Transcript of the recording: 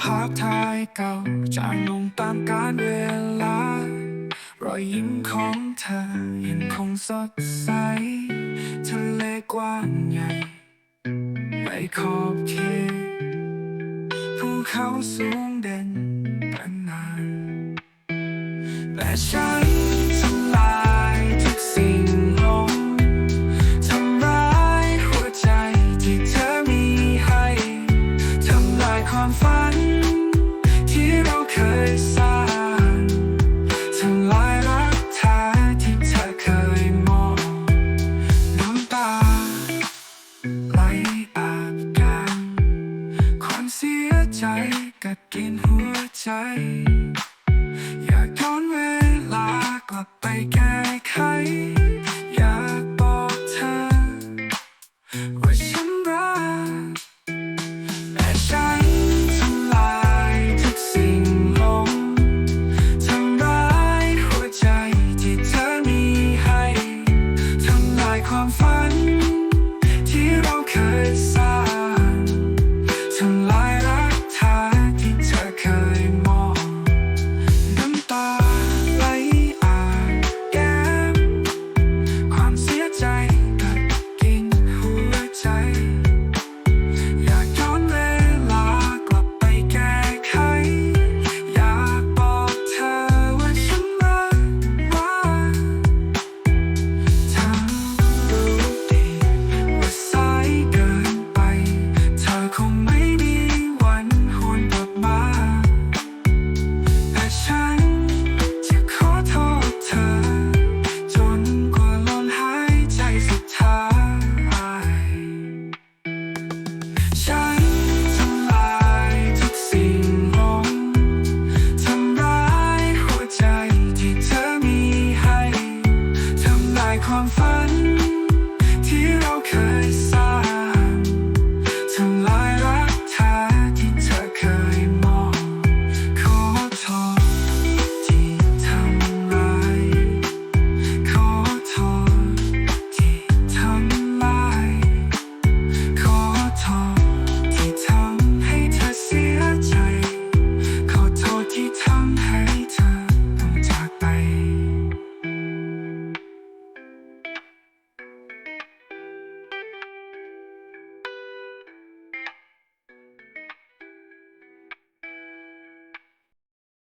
ภาพถ่ายเก่าจางลงตามกาลเวลารอยยิ้มของเธอยังคงสดใสทะเลกว้างใหญ่ไม่ขอบเขตภูเขาสูงเด่นเป็นนานแต่ฉันทำลายทุกสิ่งลงทำร้ายหัวใจที่เธอมีให้ทำลายความฝัน ยสร้างทำลายรักแท้ที่เธอเคยมองน้ำตาไหลอาบกันความเสียใจกัดกินหัวใจ ความฝัน